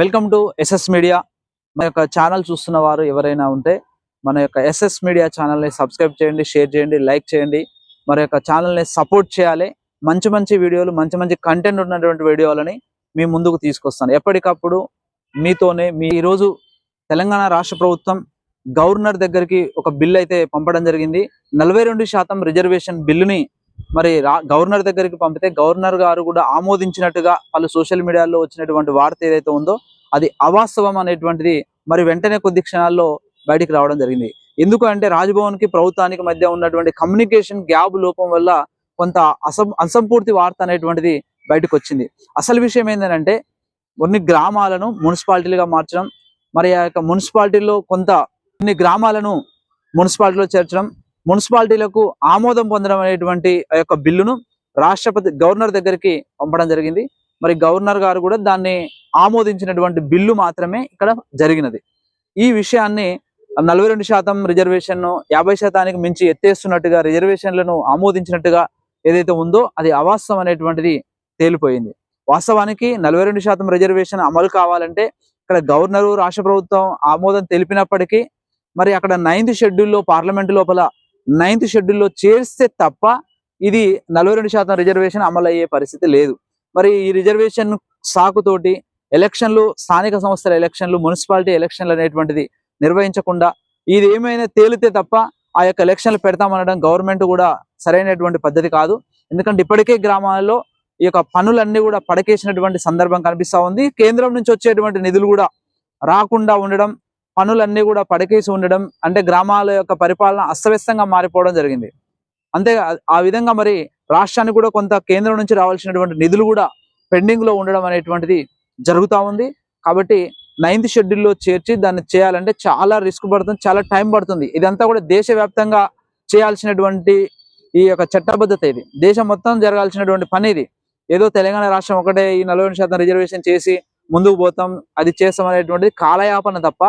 Welcome to SS media. మన యొక్క channel చూస్తున్న వారు ఎవరైనా ఉంటే మన యొక్క ఎస్ఎస్ మీడియా ఛానల్ని సబ్స్క్రైబ్ చేయండి షేర్ చేయండి లైక్ చేయండి. మన యొక్క ఛానల్ని సపోర్ట్ చేయాలి. మంచి మంచి వీడియోలు మంచి మంచి కంటెంట్ ఉన్నటువంటి వీడియోలని మీ ముందుకు తీసుకొస్తాను. ఎప్పటికప్పుడు మీతోనే మీ ఈరోజు తెలంగాణ రాష్ట్ర ప్రభుత్వం గవర్నర్ దగ్గరికి ఒక బిల్ అయితే పంపడం జరిగింది. నలభై రెండు శాతం రిజర్వేషన్ బిల్లుని మరి రా గవర్నర్ దగ్గరికి పంపితే గవర్నర్ గారు కూడా ఆమోదించినట్టుగా వాళ్ళు సోషల్ మీడియాలో వచ్చినటువంటి వార్త ఏదైతే ఉందో అది అవాస్తవం అనేటువంటిది మరి వెంటనే కొద్ది క్షణాల్లో బయటికి రావడం జరిగింది. ఎందుకు అంటే రాజ్భవన్కి ప్రభుత్వానికి మధ్య ఉన్నటువంటి కమ్యూనికేషన్ గ్యాప్ లోపం వల్ల కొంత అసం అసంపూర్తి వార్త అనేటువంటిది బయటకు వచ్చింది అసలు విషయం ఏంటంటే కొన్ని గ్రామాలను మున్సిపాలిటీలుగా మార్చడం మరి ఆ యొక్క మున్సిపాలిటీలో కొంత కొన్ని గ్రామాలను మున్సిపాలిటీలో చేర్చడం మున్సిపాలిటీలకు ఆమోదం పొందడం అనేటువంటి ఆ యొక్క బిల్లును రాష్ట్రపతి గవర్నర్ దగ్గరికి పంపడం జరిగింది. మరి గవర్నర్ గారు కూడా దాన్ని ఆమోదించినటువంటి బిల్లు మాత్రమే ఇక్కడ జరిగినది. ఈ విషయాన్ని నలభై రెండు శాతం రిజర్వేషన్ యాభై శాతానికి మించి ఎత్తేస్తున్నట్టుగా రిజర్వేషన్లను ఆమోదించినట్టుగా ఏదైతే ఉందో అది అవాస్తవం అనేటువంటిది తేలిపోయింది. వాస్తవానికి నలభై రెండు శాతం రిజర్వేషన్ అమలు కావాలంటే ఇక్కడ గవర్నరు రాష్ట్ర ప్రభుత్వం ఆమోదం తెలిపినప్పటికీ మరి అక్కడ నైన్త్ షెడ్యూల్లో పార్లమెంట్ లోపల నైన్త్ షెడ్యూల్లో చేస్తే తప్ప ఇది నలభై రెండు శాతం రిజర్వేషన్ అమలు అయ్యే పరిస్థితి లేదు. మరి ఈ రిజర్వేషన్ సాకుతోటి ఎలక్షన్లు స్థానిక సంస్థల ఎలక్షన్లు మున్సిపాలిటీ ఎలక్షన్లు అనేటువంటిది నిర్వహించకుండా ఇది ఏమైనా తేలితే తప్ప ఆ యొక్క ఎలక్షన్లు పెడతామనడం గవర్నమెంట్ కూడా సరైనటువంటి పద్ధతి కాదు. ఎందుకంటే ఇప్పటికే గ్రామాల్లో ఈ యొక్క పనులన్నీ కూడా పడకేసినటువంటి సందర్భం కనిపిస్తా ఉంది. కేంద్రం నుంచి వచ్చేటువంటి నిధులు కూడా రాకుండా ఉండడం పనులన్నీ కూడా పడకేసి ఉండడం అంటే గ్రామాల యొక్క పరిపాలన అస్తవ్యస్తంగా మారిపోవడం జరిగింది. అంతే ఆ విధంగా మరి రాష్ట్రానికి కూడా కొంత కేంద్రం నుంచి రావాల్సినటువంటి నిధులు కూడా పెండింగ్లో ఉండడం అనేటువంటిది జరుగుతూ ఉంది. కాబట్టి నైన్త్ షెడ్యూల్లో చేర్చి దాన్ని చేయాలంటే చాలా రిస్క్ పడుతుంది చాలా టైం పడుతుంది. ఇదంతా కూడా దేశవ్యాప్తంగా చేయాల్సినటువంటి ఈ యొక్క చట్టబద్ధత ఇది. దేశం మొత్తం జరగాల్సినటువంటి పని ఇది. ఏదో తెలంగాణ రాష్ట్రం ఒకటే ఈ నలభై శాతం రిజర్వేషన్ చేసి ముందుకు పోతాం అది చేస్తాం అనేటువంటిది కాలయాపన తప్ప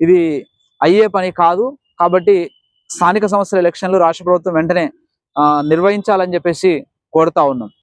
ఇది అయ్యే పని కాదు. కాబట్టి స్థానిక సంస్థల ఎలక్షన్లు రాష్ట్ర ప్రభుత్వం వెంటనే ఆ, నిర్వహించాలని చెప్పేసి కోరుతా ఉన్నాం.